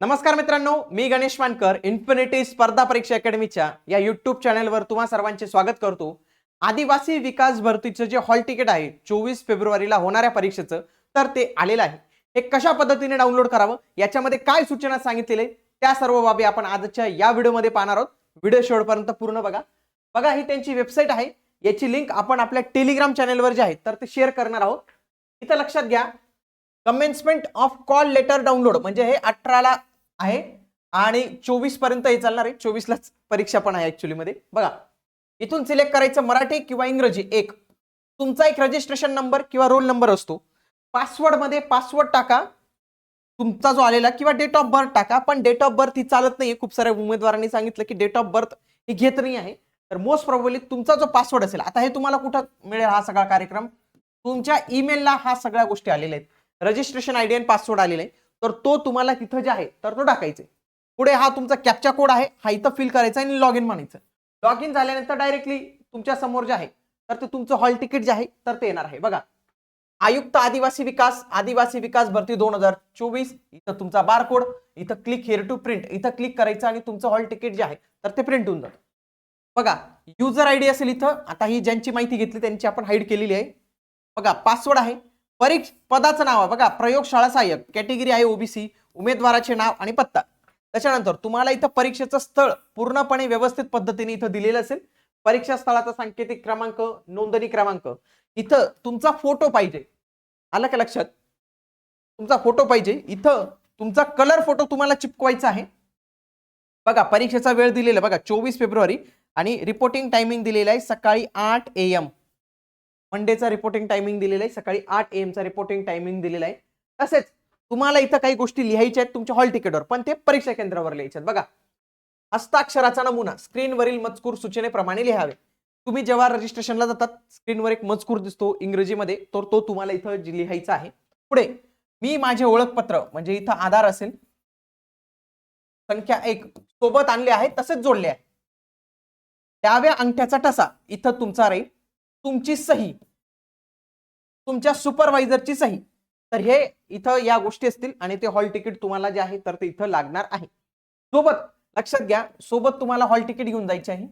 नमस्कार मित्रांनो मी गणेश मानकर इन्फिनिटी स्पर्धा परीक्षा अकॅडमीच्या या युट्यूब चॅनलवर तुम्हा सर्वांचे स्वागत करतो. आदिवासी विकास भरतीचं जे हॉल तिकीट आहे चोवीस फेब्रुवारीला होणाऱ्या परीक्षेचं तर ते आलेलं आहे. हे कशा पद्धतीने डाउनलोड करावं याच्यामध्ये काय सूचना सांगितलेले त्या सर्व बाबी आपण आजच्या या व्हिडिओमध्ये पाहणार आहोत. व्हिडिओ शेवटपर्यंत पूर्ण बघा. बघा ही त्यांची वेबसाईट आहे. याची लिंक आपण आपल्या टेलिग्राम चॅनलवर जे आहे तर ते शेअर करणार आहोत. इथं लक्षात घ्या. Commencement of call letter download म्हणजे हे अठराला आहे. आणि चोवीसपर्यंत हे चालणार आहे. चोवीसलाच परीक्षा पण आहे ऍक्च्युली मध्ये. बघा इथून सिलेक्ट करायचं मराठी किंवा इंग्रजी. एक तुमचा एक रजिस्ट्रेशन नंबर किंवा रोल नंबर असतो. पासवर्डमध्ये पासवर्ड टाका. तुमचा जो आलेला किंवा डेट ऑफ बर्थ टाका. पण डेट ऑफ बर्थ ही चालत नाहीये. खूप साऱ्या उमेदवारांनी सांगितलं की डेट ऑफ बर्थ ही घेत नाही आहे. तर मोस्ट प्रॉब्ली तुमचा जो पासवर्ड असेल आता हे तुम्हाला कुठं मिळेल हा सगळा कार्यक्रम? तुमच्या ईमेलला हा सगळ्या गोष्टी आलेल्या आहेत. रजिस्ट्रेशन आयडी आणि पासवर्ड आलेला आहे तर तो तुम्हाला तिथं जे आहे तर तो टाकायचा. आहे. पुढे हा तुमचा कॅप्चा कोड आहे हा इथं फिल करायचा आणि लॉग इन म्हणायचं. लॉग इन झाल्यानंतर डायरेक्टली तुमच्यासमोर जे आहे तर ते तुमचं हॉल तिकीट जे आहे तर ते येणार आहे. बघा. आयुक्त आदिवासी विकास आदिवासी विकास भरती दोन हजार चोवीस इथं तुमचा बार कोड इथं क्लिक हेअर टू प्रिंट इथं क्लिक करायचं आणि तुमचं हॉल तिकीट जे आहे तर ते प्रिंट होऊन जातं. बघा युजर आयडी असेल इथं आता ही ज्यांची माहिती घेतली त्यांची आपण हाईड केलेली आहे. बघा पासवर्ड आहे. परीक्ष पदाचं नाव आहे. बघा प्रयोगशाळा सहाय्यक. कॅटेगरी आहे ओबीसी उमेदवाराचे नाव आणि पत्ता. त्याच्यानंतर तुम्हाला इथं परीक्षेचं स्थळ पूर्णपणे व्यवस्थित पद्धतीने इथं दिलेलं असेल. परीक्षा स्थळाचा सांकेतिक क्रमांक नोंदणी क्रमांक. इथं तुमचा फोटो पाहिजे. आलं का लक्षात? तुमचा फोटो पाहिजे. इथं तुमचा कलर फोटो तुम्हाला चिपकवायचा आहे. बघा परीक्षेचा वेळ दिलेला बघा चोवीस फेब्रुवारी आणि रिपोर्टिंग टायमिंग दिलेला आहे सकाळी आठ ए एम मंडेचा रिपोर्टिंग टायमिंग दिलेला आहे सकाळी आठ एमचा रिपोर्टिंग टायमिंग दिलेला आहे. तसेच तुम्हाला इथं काही गोष्टी लिहायच्या आहेत तुमच्या हॉल तिकीटवर पण ते परीक्षा केंद्रावर लिहायच्यात बघा हस्ताक्षराचा नमुना स्क्रीनवरील मजकूर सूचनेप्रमाणे लिहावे. तुम्ही जेव्हा रजिस्ट्रेशनला जातात स्क्रीनवर एक मजकूर दिसतो इंग्रजीमध्ये तर तो तुम्हाला इथं लिहायचा आहे. पुढे मी माझे ओळखपत्र म्हणजे इथं आधार असेल संख्या एक सोबत आणले आहे तसेच जोडले आहे. डाव्या अंगठ्याचा ठसा इथं तुमचा राहील. तुमची सही तुमच्या सुपरवायझरची सही तर हे इथं या गोष्टी असतील आणि ते हॉल तिकीट तुम्हाला जे आहे तर ते इथं लागणार आहे. सोबत लक्षात घ्या सोबत तुम्हाला हॉल तिकीट घेऊन जायचे आहे.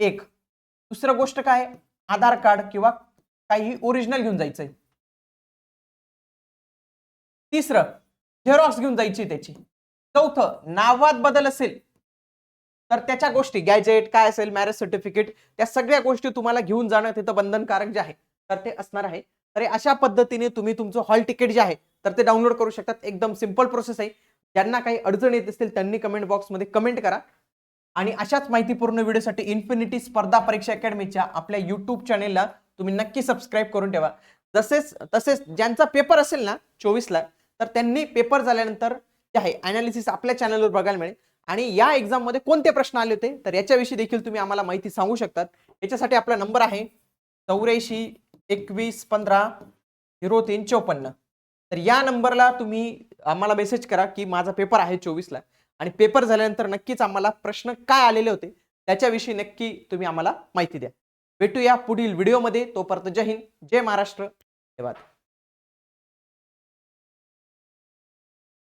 एक दुसरं गोष्ट काय? आधार कार्ड किंवा काही ओरिजिनल घेऊन जायचं आहे. तिसरं झेरॉक्स घेऊन जायची त्याची. चौथं नावात बदल असेल तर त्याच्या गोष्टी गॅजेट काय असेल मॅरेज सर्टिफिकेट त्या सगळ्या गोष्टी तुम्हाला घेऊन जाणं तिथं बंधनकारक जे आहे तर ते असणार आहे. तर अशा पद्धतीने तुम्ही तुमचं हॉल तिकीट जे आहे तर ते डाउनलोड करू शकतात. एकदम सिंपल प्रोसेस आहे. ज्यांना काही अडचण येत असतील त्यांनी कमेंट बॉक्समध्ये कमेंट करा. आणि अशाच माहितीपूर्ण व्हिडिओसाठी इन्फिनिटी स्पर्धा परीक्षा अकॅडमीच्या आपल्या युट्यूब चॅनेलला तुम्ही नक्की सबस्क्राईब करून ठेवा. तसेच तसेच ज्यांचा पेपर असेल ना चोवीसला तर त्यांनी पेपर झाल्यानंतर जे आहे अनालिसिस आपल्या चॅनलवर बघायला मिळेल. आणि या एक्झाममध्ये कोणते प्रश्न आले होते? तर याच्याविषयी देखील तुम्ही आम्हाला माहिती सांगू शकतात. याच्यासाठी आपला नंबर आहे चौऱ्याऐंशी एकवीस पंधरा झिरो तीन चौपन्न. तर या नंबरला तुम्ही आम्हाला मेसेज करा की माझा पेपर आहे चोवीसला आणि पेपर झाल्यानंतर नक्कीच आम्हाला प्रश्न काय आलेले होते? त्याच्याविषयी नक्की तुम्ही आम्हाला माहिती द्या. भेटूया पुढील व्हिडिओमध्ये तोपर्यंत जय हिंद जय महाराष्ट्र. धन्यवाद.